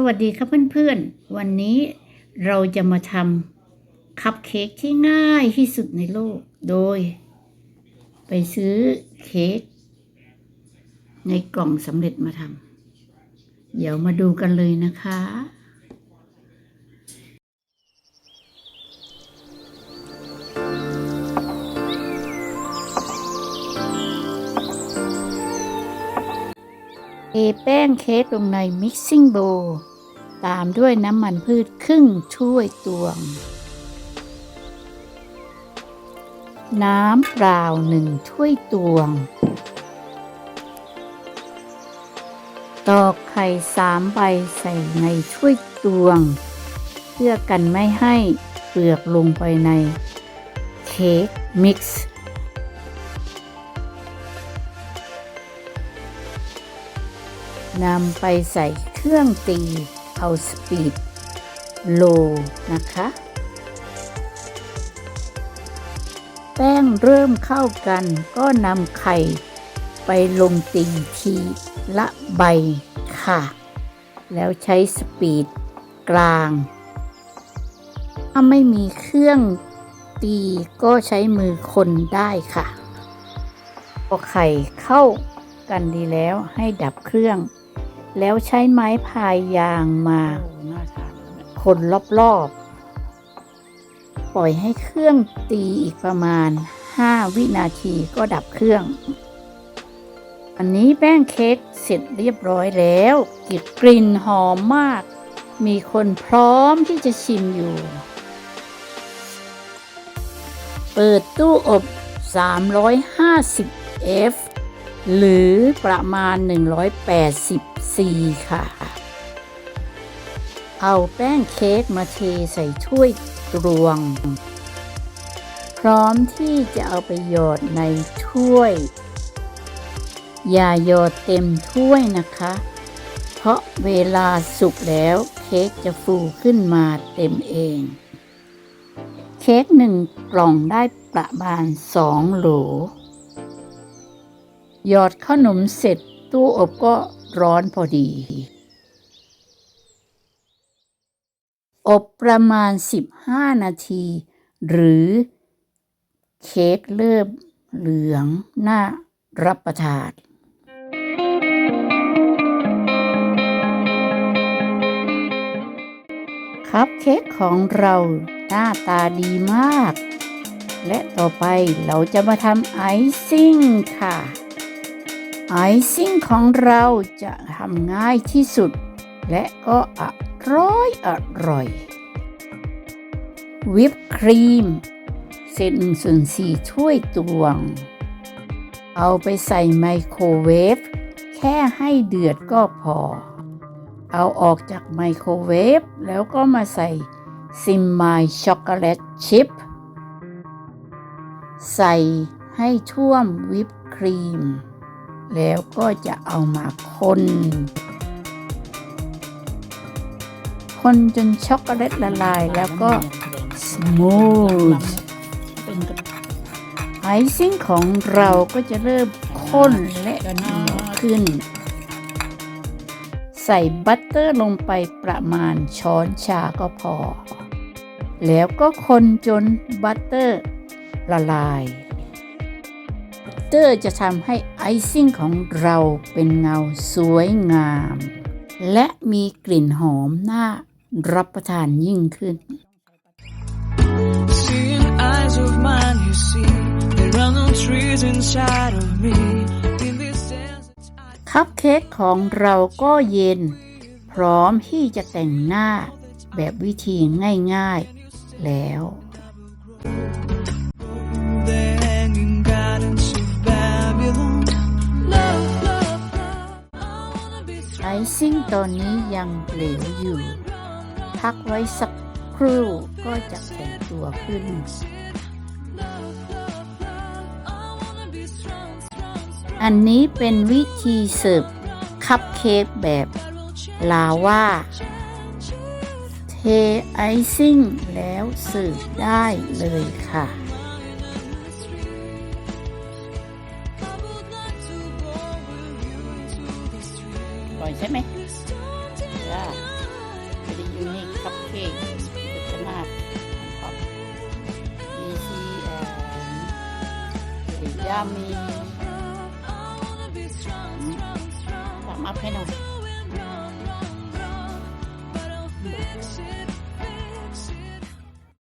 สวัสดีครับเพื่อนๆ วันนี้เราจะมาทำคัพเค้กที่ง่ายที่สุดในโลก โดย ไปซื้อเค้กในกล่องสำเร็จมาทำ เดี๋ยวมาดูกันเลยนะคะ เทแป้งเค้กลงใน mixing bowl ตามด้วยน้ำมันพืชครึ่งถ้วยตวง น้ำเปล่าหนึ่งถ้วยตวง ตอกไข่สามใบใส่ในถ้วยตวง เพื่อกันไม่ให้เปลือกลงไปในเค้กมิกซ์ นำไปใส่เครื่องตีเอาสปีดโลนะคะ แป้งเริ่มเข้ากันก็นำไข่ไปลงตีทีละใบค่ะ แล้วใช้สปีดกลาง ถ้าไม่มีเครื่องตีก็ใช้มือคนได้ค่ะพอไข่เข้ากันดีแล้วให้ดับเครื่อง แล้วใช้ไม้พายยางมาคนรอบๆ ปล่อยให้เครื่องตีอีกประมาณ 5 วินาทีก็ดับเครื่อง อันนี้แป้งเค้กเสร็จเรียบร้อยแล้วกลิ่นกลิ่นหอมมาก มีคนพร้อมที่จะชิมอยู่ เปิดตู้อบ 350 F หรือประมาณ 180 ค่ะ เอาแป้งเค้กมาเทใส่ถ้วยตวง พร้อมที่จะเอาไปหยอดในถ้วย อย่าหยอดเต็มถ้วยนะคะ เพราะเวลาสุกแล้วเค้กจะฟูขึ้นมาเต็มเอง เค้กหนึ่งกล่องได้ประมาณสองโหลหยอดขนมเสร็จตู้อบก็ ร้อนพอดี อบประมาณ 15 นาที หรือเค้กเริ่มเหลืองน่ารับประทานครับเค้กของเราหน้าตาดีมาก และต่อไปเราจะมาทำไอซิ่งค่ะ ไอซิ่งของเราจะทำง่ายที่สุด และก็อร่อยอร่อย วิปครีม เศษหนึ่งส่วนสี่ถ้วยตวง เอาไปใส่ไมโครเวฟ แค่ให้เดือดก็พอ เอาออกจากไมโครเวฟ แล้วก็มาใส่ซิมไมช็อกโกแลตชิพใส่ให้ท่วมวิปครีม แล้วก็จะเอามาคนคนจนช็อกโกแลตละลายแล้วก็สมูทไอซิ่งของเราก็จะเริ่มข้นและเหนียวขึ้น ใส่บัตเตอร์ลงไปประมาณช้อนชาก็พอ แล้วก็คนจนบัตเตอร์ละลาย เตอร์จะทำให้ไอซิ่งของเราเป็นเงาสวยงาม และมีกลิ่นหอมน่ารับประทานยิ่งขึ้น Seeing eyes of mine, you see, there are no trees inside of me. In this desert, I คัพเค้กของเราก็เย็น พร้อมที่จะแต่งหน้าแบบวิธีง่าย ๆ แล้ว ตอนนี้ยังเหลวอยู่ พักไว้สักครู่ก็จะแข็งตัวขึ้น อันนี้เป็นวิธีเสิร์ฟคัพเค้กแบบลาวาเทไอซิ่งแล้วเสิร์ฟได้เลยค่ะใช่ไหม คัพเค้กเป็นขนาดครับ easy and yummy สามารถให้น้อง